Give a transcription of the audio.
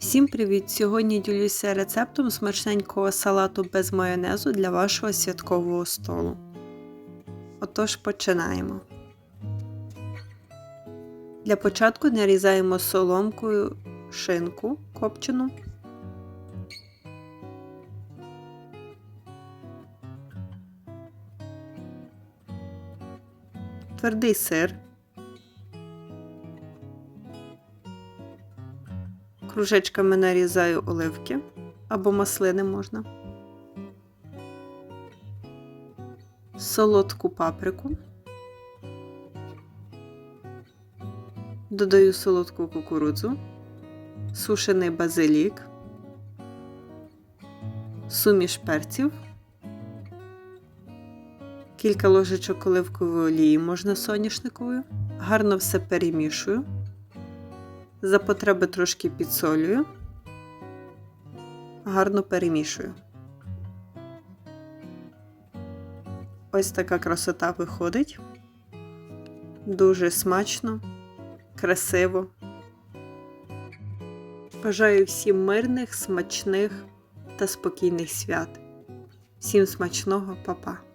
Всім привіт! Сьогодні ділюся рецептом смачненького салату без майонезу для вашого святкового столу. Отож, починаємо. Для початку нарізаємо соломкою шинку копчену. Твердий сир. Кружечками нарізаю оливки або маслини можна. Солодку паприку. Додаю солодку кукурудзу, сушений базилік, суміш перців, кілька ложечок оливкової олії можна соняшниковою. Гарно все перемішую. За потреби трошки підсолюю, гарно перемішую. Ось така красота виходить. Дуже смачно, красиво. Бажаю всім мирних, смачних та спокійних свят. Всім смачного, Па-па!